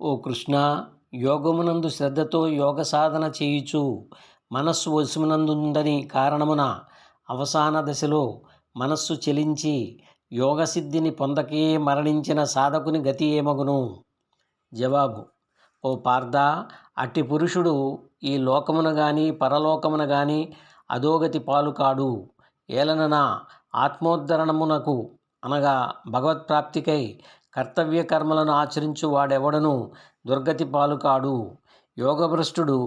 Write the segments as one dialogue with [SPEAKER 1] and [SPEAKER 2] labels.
[SPEAKER 1] ఓ కృష్ణ యోగమునందు శ్రద్ధతో యోగ సాధన చేయుచు మనస్సు వశమునందుందని కారణమున అవసాన దశలో మనస్సు చెలించి యోగసిద్ధిని పొందకే మరణించిన సాధకుని గతి ఏమగును? జవాబు ఓ పార్థ అట్టి పురుషుడు ఈ లోకమున గాని పరలోకమున గాని అధోగతి పాలు కాడు. ఏలనన ఆత్మోద్ధరణమునకు అనగా భగవత్ప్రాప్తికై కర్తవ్య కర్మలను ఆచరించు వాడెవడను దుర్గతి పాలు కాడు యోగభ్రష్టుడు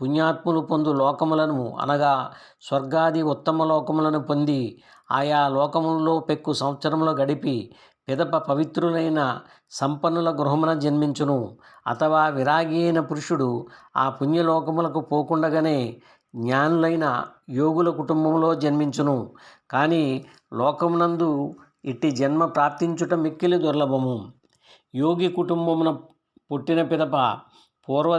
[SPEAKER 1] పుణ్యాత్ములు పొందు లోకములను అనగా స్వర్గాది ఉత్తమ లోకములను పొంది ఆయా లోకములలో పెక్కు సంవత్సరంలో గడిపి పిదప పవిత్రులైన సంపన్నుల గృహమున జన్మించును. అథవా విరాగి అయిన పురుషుడు ఆ పుణ్యలోకములకు పోకుండగానే జ్ఞానులైన యోగుల కుటుంబంలో జన్మించును. కానీ లోకమునందు ఇట్టి జన్మ ప్రాప్తించుట మిక్కిలి దుర్లభము. యోగి కుటుంబమున పుట్టిన పిదప పూర్వ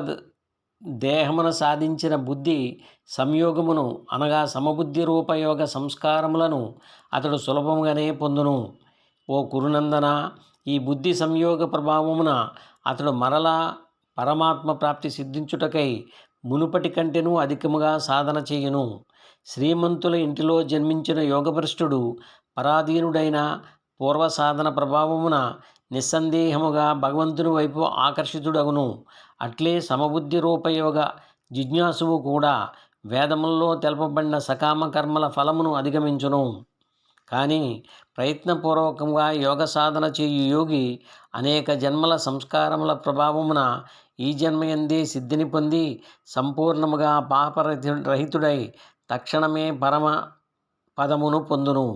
[SPEAKER 1] దేహమున సాధించిన బుద్ధి సంయోగమును అనగా సమబుద్ధి రూపయోగ సంస్కారములను అతడు సులభముగానే పొందును. ఓ కురునందన ఈ బుద్ధి సంయోగ ప్రభావమున అతడు మరలా పరమాత్మ ప్రాప్తి సిద్ధించుటకై మునుపటి కంటెను అధికముగా సాధన చేయును. శ్రీమంతుల ఇంటిలో జన్మించిన యోగభ్రష్టుడు పరాధీనుడైన పూర్వ సాధన ప్రభావమున నిస్సందేహముగా భగవంతుని వైపు ఆకర్షితుడగును. అట్లే సమబుద్ధి రూపయోగ జిజ్ఞాసువు కూడా వేదముల్లో తెలపబడిన సకామ కర్మల ఫలమును అధిగమించును. కానీ ప్రయత్నపూర్వకంగా యోగ సాధన చేయు యోగి అనేక జన్మల సంస్కారముల ప్రభావమున ఈ జన్మయందే సిద్ధిని పొంది సంపూర్ణముగా పాపరహితుడై తక్షణమే పరమ పదమును పొందును.